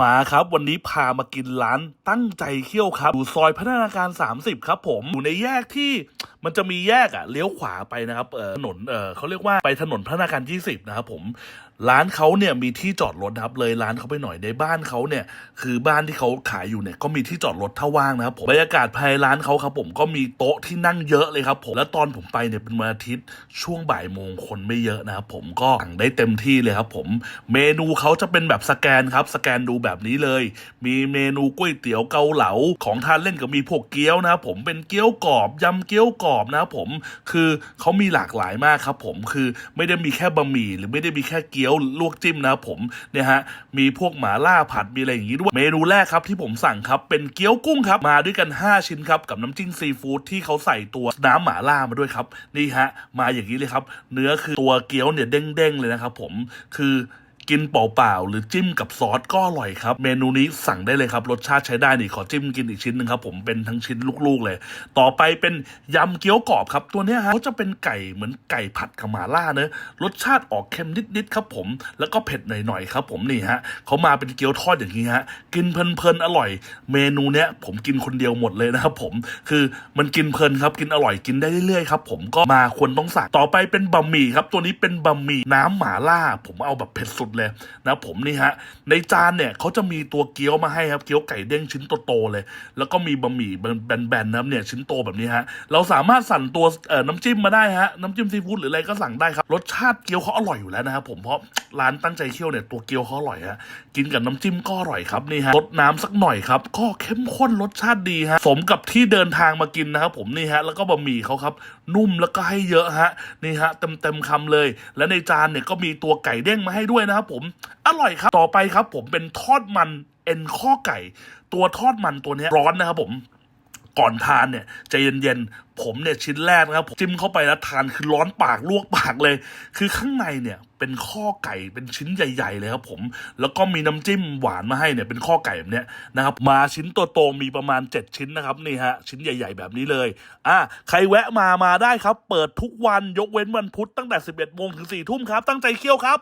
มาครับวันนี้พามากินร้านตั้งใจเคี่ยวครับอยู่ซอยพัฒนาการ 30 ครับผม อยู่ในแยกที่ มันจะมีแยกอะเลี้ยวขวาไปนะครับเออถนนเออเขาเรียกว่าไปถนนพัฒนาการ20นะครับผมร้านเขาเนี่ยมีที่จอดรถนะครับเลยร้านเขาไปหน่อยในบ้านเขาเนี่ยคือบ้านที่เขาขายอยู่เนี่ยก็มีที่จอดรถถ้าว่างนะครับผมบรรยากาศภายในร้านเขาครับผมก็มีโต๊ะที่นั่งเยอะเลยครับผมแล้วตอนผมไปเนี่ยเป็นวันอาทิตย์ช่วงบ่ายโมงคนไม่เยอะนะครับผมก็สั่งได้เต็มที่เลยครับผมเมนูเขาจะเป็นแบบสแกนครับสแกนดูแบบนี้เลย มีเมนูก๋วยเตี๋ยวเกาเหลาของทานเล่นก็มีพวกเกี๊ยวนะครับผมเป็นเกี๊ยวกรอบยำเกี๊ยวกรอบอบนะครับผมคือเขามีหลากหลายมากครับผมคือไม่ได้มีแค่บะหมี่หรือไม่ได้มีแค่เกี๊ยวลวกจิ้มนะครับผมเนี่ยฮะมีพวกหมาล่าผัดมีอะไรอย่างนี้ด้วยเมนูแรกครับที่ผมสั่งครับเป็นเกี๊ยวกุ้งครับมาด้วยกัน 5 ชิ้นครับกับน้ำจิ้มซีฟู้ดที่เขาใส่ตัวน้ำหมาล่ามาด้วยครับนี่ฮะมาอย่างนี้เลยครับ เนื้อคือตัวเกี๊ยวเนี่ยเด้งๆเลยนะครับผมคือ กินเปล่าๆหรือจิ้มกับซอสก็อร่อยครับ เมนูนี้สั่งได้เลยครับรสชาติใช้ได้นี่ขอจิ้มกินอีกชิ้นหนึ่งครับผมเป็นทั้งชิ้นลูกๆเลย ต่อไปเป็นยำเกี๊ยวกรอบครับตัวนี้ฮะเขาจะเป็นไก่เหมือนไก่ผัดกับหม่าล่าเนอะรสชาติออกเค็มนิดๆครับผม แล้วก็เผ็ดหน่อยๆครับผมนี่ฮะเขามาเป็นเกี๊ยวทอดอย่างนี้ฮะกินเพลินๆอร่อย เมนูเนี้ยผมกินคนเดียวหมดเลยนะครับผมคือมันกินเพลินครับกินอร่อยกินได้เรื่อยๆครับผมก็มาควรต้องสั่งต่อไปเป็นบะหมี่ครับตัวนี้เป็นบะหมี่น้ำหม่าล่า ผมเอาแบบเผ็ดสุดเลยนะผมนี่ฮะในจานเนี่ยเขาจะมีตัวเกี๊ยวมาให้ครับเกี๊ยวไก่เด้งชิ้นโตๆเลย แล้วก็มีบะหมี่แบนๆนะครับเนี่ยชิ้นโตแบบนี้ฮะเราสามารถสั่งตัวเอ่อน้ำจิ้มมาได้ฮะน้ำจิ้มซีฟู้ดหรืออะไรก็สั่งได้ครับรสชาติเกี๊ยวเขาอร่อยอยู่แล้วนะครับผมเพราะร้านตั้งใจเคี่ยวเนี่ยตัวเกี๊ยวเขาอร่อยฮะกินกับน้ำจิ้มก็อร่อยครับนี่ฮะรสน้ำสักหน่อยครับก็เข้มข้นรสชาติดีฮะสมกับที่เดินทางมากินนะครับผมนี่ฮะแล้วก็บะหมี่เขาครับนุ่มแล้วก็ให้เยอะฮะนี่ฮะเต็มเต็มๆคำเลย และในจานเนี่ยก็มีตัวไก่เด้งมาให้ด้วยนะครับผม อร่อยครับ ต่อไปครับผมเป็นทอดมันเอ็นข้อไก่ ตัวทอดมันตัวนี้ร้อนนะครับผมก่อนทานเนี่ยใจเย็นๆ ผมเนี่ยชิ้นแรกนะครับผมจิ้มเข้าไปแล้วทานคือร้อนปากลวกปากเลย คือข้างในเนี่ยเป็นข้อไก่เป็นชิ้นใหญ่ ๆ เลยครับผม แล้วก็มีน้ำจิ้มหวานมาให้เนี่ยเป็นข้อไก่แบบเนี้ยนะครับ มาชิ้นตัวโตมีประมาณ 7 ชิ้นนะครับนี่ฮะชิ้นใหญ่ ๆ แบบนี้เลยอะใครแวะมามาได้ครับ เปิดทุกวันยกเว้นวันพุธตั้งแต่ 11โมงถึง4ทุ่มครับตั้งใจเคี่ยวครับ